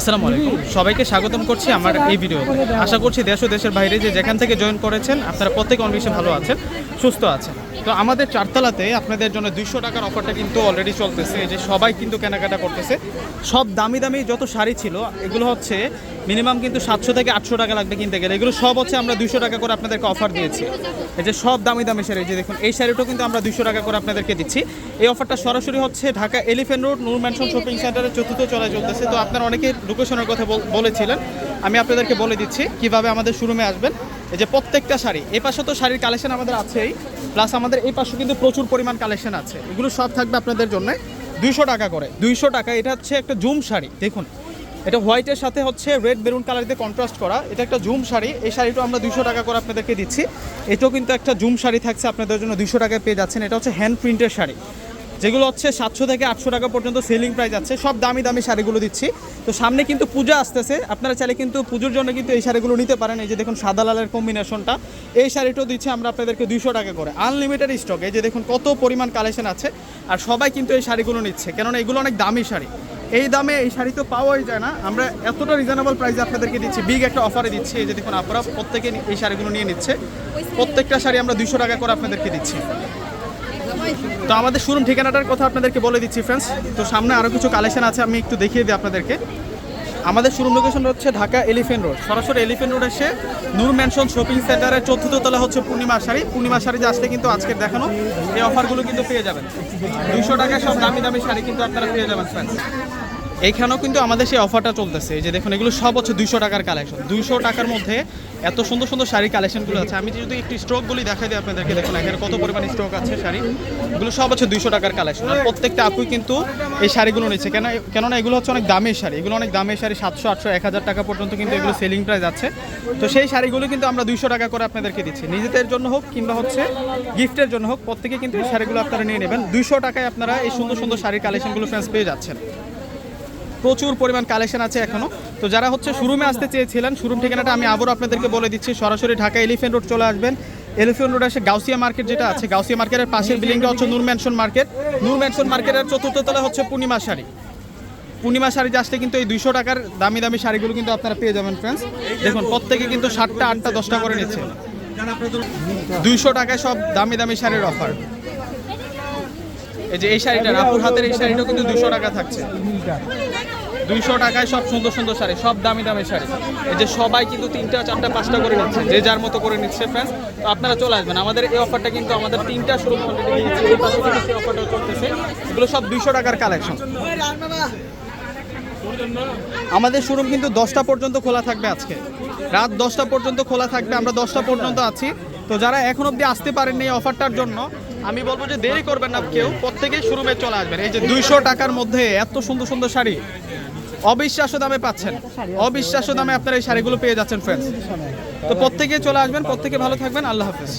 আসসালামু আলাইকুম। সবাইকে স্বাগতম করছি আমার এই ভিডিও আশা করছি দেশ ও দেশের বাইরে যে যেখান থেকে জয়েন করেছেন, আপনারা প্রত্যেক অনেক বেশি ভালো আছেন, সুস্থ আছেন। তো আমাদের চারতলাতে আপনাদের জন্য দুইশো টাকার অফারটা কিন্তু অলরেডি চলতেছে। যে সবাই কিন্তু কেনাকাটা করতেছে। সব দামি দামি যত শাড়ি ছিল, এগুলো হচ্ছে মিনিমাম কিন্তু সাতশো থেকে আটশো টাকা লাগবে কিনতে গেলে। এগুলো সব হচ্ছে আমরা দুইশো টাকা করে আপনাদেরকে অফার দিয়েছি। এই যে সব দামি দামি শাড়ি যে দেখুন, এই শাড়িটাও কিন্তু আমরা দুইশো টাকা করে আপনাদেরকে দিচ্ছি। এই অফারটা সরাসরি হচ্ছে Dhaka Elephant Road, Noor Mansion shopping সেন্টারের চতুর্থ চলায় চলতেছে। তো আপনারা অনেকে লোকেশনের কথা বলেছিলেন। আমি আপনাদেরকে বলে দিচ্ছি কীভাবে আমাদের শোরুমে আসবেন। এই যে প্রত্যেকটা শাড়ি, এই পাশে তো শাড়ির কালেকশন আমাদের আছেই প্লাস আমাদের এই পাশে কিন্তু প্রচুর পরিমাণ কালেকশন আছে। এগুলো সব থাকবে আপনাদের জন্য দুইশো টাকা করে। দুইশো টাকা, এটা হচ্ছে একটা জুম শাড়ি, দেখুন। এটা হোয়াইটের সাথে হচ্ছে রেড বেরুন কালার দিয়ে কন্ট্রাস্ট করা। এটা একটা জুম শাড়ি, এই শাড়িটাও আমরা দুইশো টাকা করে আপনাদেরকে দিচ্ছি। এটাও কিন্তু একটা জুম শাড়ি থাকছে আপনাদের জন্য, দুইশো টাকায় পেয়ে যাচ্ছেন। এটা হচ্ছে হ্যান্ড প্রিন্টের শাড়ি। যেগুলো হচ্ছে সাতশো থেকে আটশো টাকা পর্যন্ত সেলিং প্রাইস আছে। সব দামি দামি শাড়িগুলো দিচ্ছি। তো সামনে কিন্তু পূজা আসতেছে। আপনারা চাইলে কিন্তু পুজোর জন্য কিন্তু এই শাড়িগুলো নিতে পারেন। এই যে দেখুন সাদা লালের কম্বিনেশনটা এই শাড়িটাও দিচ্ছি আমরা আপনাদেরকে দুইশো টাকা করে। আনলিমিটেড স্টক এই যে দেখুন কত পরিমাণ কালেকশন আছে। আর সবাই কিন্তু এই শাড়িগুলো নিচ্ছে। কেননা এগুলো অনেক দামি শাড়ি। এই দামে এই শাড়ি তো পাওয়াই যায় না। আমরা এতটা রিজনেবল প্রাইসে আপনাদেরকে দিচ্ছি। বিগ একটা অফারে দিচ্ছি। এই যে দেখুন, আপনারা প্রত্যেকে এই শাড়িগুলো নিয়ে নিচ্ছে। প্রত্যেকটা শাড়ি আমরা দুইশো টাকা করে আপনাদেরকে দিচ্ছি। তো আমাদের শোরুম ঠিকানাটার কথা আপনাদেরকে বলে দিচ্ছি ফ্রেন্ডস তো সামনে আরও কিছু কালেকশন আছে, আমি একটু দেখিয়ে দিই আপনাদেরকে। আমাদের শোরুম লোকেশন হচ্ছে ঢাকা এলিফেন্ট রোড সরাসরি এলিফেন্ট রোড এসে নূর ম্যানশন শপিং সেন্টারের চতুর্থ তলা হচ্ছে পূর্ণিমা শাড়ি। পূর্ণিমা শাড়ি যে আসলে কিন্তু আজকের দেখানো, এই অফারগুলো কিন্তু পেয়ে যাবেন। দুশো টাকায় সব দামি দামি শাড়ি কিন্তু আপনারা পেয়ে যাবেন ফ্রেন্ডস এইখানেও কিন্তু আমাদের সেই অফারটা চলতেছে। যে দেখুন, এগুলো সব হচ্ছে দুইশো টাকার কালেকশন দুইশো টাকার মধ্যে এত সুন্দর সুন্দর শাড়ি কালেকশনগুলো আছে। আমি যদি একটু স্টকগুলি দেখাই দিই আপনাদেরকে। দেখুন, এখানে কত পরিমাণ স্টক আছে শাড়ি। এগুলো সব হচ্ছে দুইশো টাকার কালেকশন আর প্রত্যেকটা আপুই কিন্তু এই শাড়িগুলো নিচ্ছে। কেন কেননা এগুলো হচ্ছে অনেক দামের শাড়ি। এগুলো অনেক দামের শাড়ি, সাতশো, আটশো, এক হাজার টাকা পর্যন্ত কিন্তু এগুলো সেলিং প্রাইস আছে। তো সেই শাড়িগুলো কিন্তু আমরা দুইশো টাকা করে আপনাদেরকে দিচ্ছি। নিজেদের জন্য হোক কিংবা হচ্ছে গিফটের জন্য হোক, প্রত্যেকে কিন্তু এই শাড়িগুলো আপনারা নিয়ে নেবেন। দুইশো টাকায় আপনারা এই সুন্দর সুন্দর শাড়ির কালেকশনগুলো ফ্রেন্স পেয়ে যাচ্ছেন। প্রচুর পরিমাণ কালেকশন আছে এখনও তো যারা হচ্ছে শোরুমে আসতে চেয়েছিলেন, শোরুম ঠিকানাটা আমি আবারও আপনাদেরকে বলে দিচ্ছি। সরাসরি ঢাকা এলিফেন্ট রোড চলে আসবেন। এলিফেন্ট রোড এসে গাউসিয়া মার্কেট যেটা আছে, গাউসিয়া মার্কেটের পাশের বিল্ডিংটা হচ্ছে Noor Mansion market Noor Mansion মার্কেটের চতুর্থ তলা হচ্ছে পূর্ণিমা শাড়ি। পূর্ণিমা শাড়ি যে আসলে কিন্তু এই দুইশো টাকার দামি দামি শাড়িগুলো কিন্তু আপনারা পেয়ে যাবেন ফ্রেন্ডস দেখুন, প্রত্যেকে কিন্তু সাতটা, আটটা, দশটা করে নিচ্ছে। দুইশো টাকায় সব দামি দামি শাড়ির অফার এই যে এই শাড়িটা রাপুর হাতের এই শাড়িটা কিন্তু দুশো টাকা থাকছে। দুইশো টাকায় সব সুন্দর সুন্দর শাড়ি, সব দামি দামি শাড়ি। এই যে সবাই কিন্তু তিনটা, চারটা, পাঁচটা করে নিচ্ছে, যে যার মতো করে নিচ্ছে ফ্রেন্ডস তো আপনারা চলে আসবেন। আমাদের এই অফারটা কিন্তু আমাদের তিনটা শুরু এগুলো সব দুইশো টাকার কালেকশন আমাদের শোরুম কিন্তু দশটা পর্যন্ত খোলা থাকবে আজকে। রাত দশটা পর্যন্ত খোলা থাকবে। আমরা দশটা পর্যন্ত আছি। তো যারা এখন অবধি আসতে পারেননি এই অফারটার জন্য, আমি বলব যে দেরি করবেন না কেউ। প্রত্যেকেই শোরুমে চলে আসবেন। এই যে দুইশো টাকার মধ্যে এত সুন্দর সুন্দর শাড়ি। অবিশ্বাস্য দামে পাচ্ছেন। অবিশ্বাস্য দামে আপনারা এই শাড়িগুলো পেয়ে যাচ্ছেন ফ্রেন্ডস তো প্রত্যেকে চলে আসবেন প্রত্যেকে ভালো থাকবেন। আল্লাহ হাফিজ।